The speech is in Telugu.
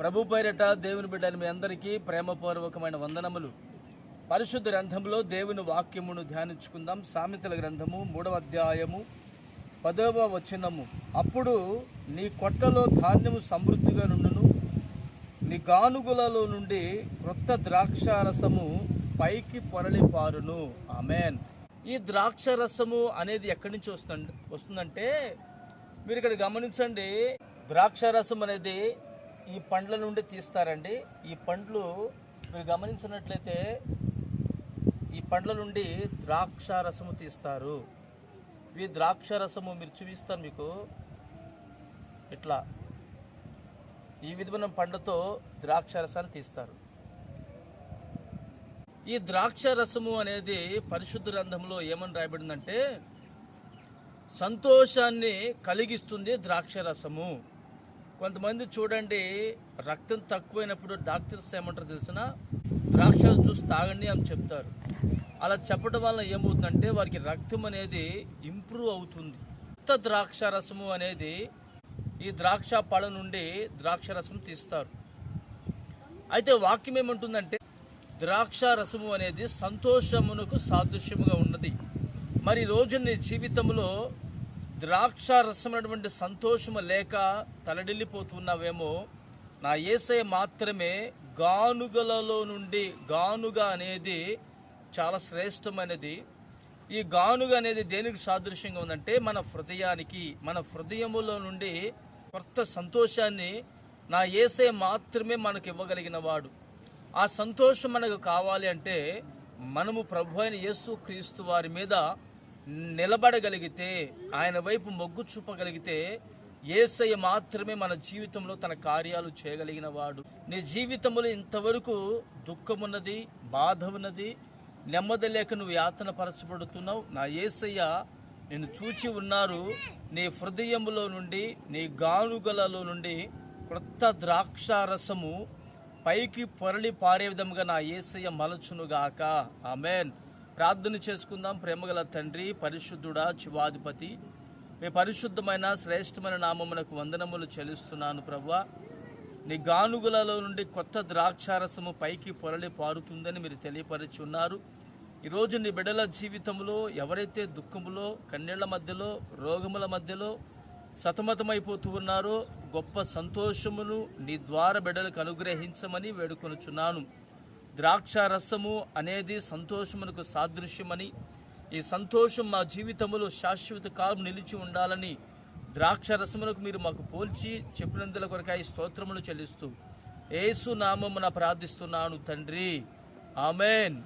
ప్రభు పేరిట దేవుని బిడ్డని మీ అందరికీ ప్రేమపూర్వకమైన వందనములు. పరిశుద్ధ గ్రంథంలో దేవుని వాక్యమును ధ్యానించుకుందాం. సామెతల గ్రంథము మూడవ అధ్యాయము పదవ వచనము. అప్పుడు నీ కొట్టలో ధాన్యము సమృద్ధిగా నుండును. నీ గానుగులలో నుండి క్రొత్త ద్రాక్షారసము పైకి పొరలి పారును ఆమెన్. ఈ ద్రాక్షరసము అనేది ఎక్కడి నుంచి వస్తుంది వస్తుందంటే మీరు ఇక్కడ గమనించండి. ద్రాక్షారసం అనేది ఈ పండ్ల నుండి తీస్తారండి. ఈ పండ్లు మీరు గమనించినట్లయితే ఈ పండ్ల నుండి ద్రాక్ష రసము తీస్తారు. ఈ ద్రాక్ష రసము మీరు చూపిస్తాను మీకు. ఇట్లా ఈ విధమైన పండ్లతో ద్రాక్ష రసాన్ని తీస్తారు. ఈ ద్రాక్ష రసము అనేది పరిశుద్ధ గ్రంథంలో ఏమని రాయబడిందంటే సంతోషాన్ని కలిగిస్తుంది ద్రాక్ష రసము కొంతమంది చూడండి రక్తం తక్కువైనప్పుడు డాక్టర్స్ ఏమంటారు తెలిసిన? ద్రాక్ష జ్యూస్ తాగండి అని చెప్తారు. అలా చెప్పడం వల్ల ఏమవుతుందంటే వారికి రక్తం అనేది ఇంప్రూవ్ అవుతుంది. కొత్త ద్రాక్ష రసము అనేది ఈ ద్రాక్ష పళ్ళ నుండి ద్రాక్ష రసం తీస్తారు. అయితే వాక్యం ఏమంటుందంటే ద్రాక్ష రసము అనేది సంతోషమునకు సాదృశ్యముగా ఉన్నది. మరి రోజు నీ జీవితంలో ద్రాక్ష రసమైనటువంటి సంతోషము లేక తలడిల్లిపోతున్నావేమో నా ఏసై మాత్రమే గానుగలలో నుండి గానుగ అనేది చాలా శ్రేష్టమైనది. ఈ గానుగ అనేది దేనికి సాదృశ్యంగా ఉందంటే మన హృదయానికి మన హృదయములో నుండి కొత్త సంతోషాన్ని నా ఏసే మాత్రమే మనకు ఇవ్వగలిగిన వాడు ఆ సంతోషం మనకు కావాలి అంటే మనము ప్రభు అయిన యేసు క్రీస్తు వారి మీద నిలబడగలిగితే ఆయన వైపు మొగ్గు చూపగలిగితే ఏసయ్య మాత్రమే మన జీవితంలో తన కార్యాలు చేయగలిగిన వాడు. నీ జీవితంలో ఇంతవరకు దుఃఖమున్నది బాధ ఉన్నది నెమ్మది లేక నువ్వు యాతన పరచబడుతున్నావు నా ఏసయ్య నేను చూచి ఉన్నారు. నీ హృదయములో నుండి నీ గానుగలలో నుండి క్రొత్త ద్రాక్షారసము పైకి పొరలి పారే విధముగా నా ఏసయ్య మలచునుగాక. ఆమెన్. ప్రార్థన చేసుకుందాం. ప్రేమగల తండ్రి పరిశుద్ధుడా శివాధిపతి మీ పరిశుద్ధమైన శ్రేష్టమైన నామమునకు వందనములు చెల్లిస్తున్నాను ప్రవ్వా నీ గానుగులలో నుండి కొత్త ద్రాక్షారసము పైకి పొరలి పారుతుందని మీరు తెలియపరిచి ఉన్నారు ఈరోజు నీ బిడ్డల జీవితంలో ఎవరైతే దుఃఖములో కన్నీళ్ళ మధ్యలో రోగముల మధ్యలో సతమతమైపోతూ ఉన్నారో గొప్ప సంతోషమును నీ ద్వారా బిడ్డలకు అనుగ్రహించమని వేడుకొనుచున్నాను. ద్రాక్ష రసము అనేది సంతోషమునకు సాదృశ్యమని ఈ సంతోషం మా జీవితంలో శాశ్వత కాలం నిలిచి ఉండాలని ద్రాక్ష రసమునకు మీరు మాకు పోల్చి చెప్పినందుల కొరకాయ స్తోత్రములు చెల్లిస్తూ ఏసు నామమున ప్రార్థిస్తున్నాను తండ్రి. ఆమెన్.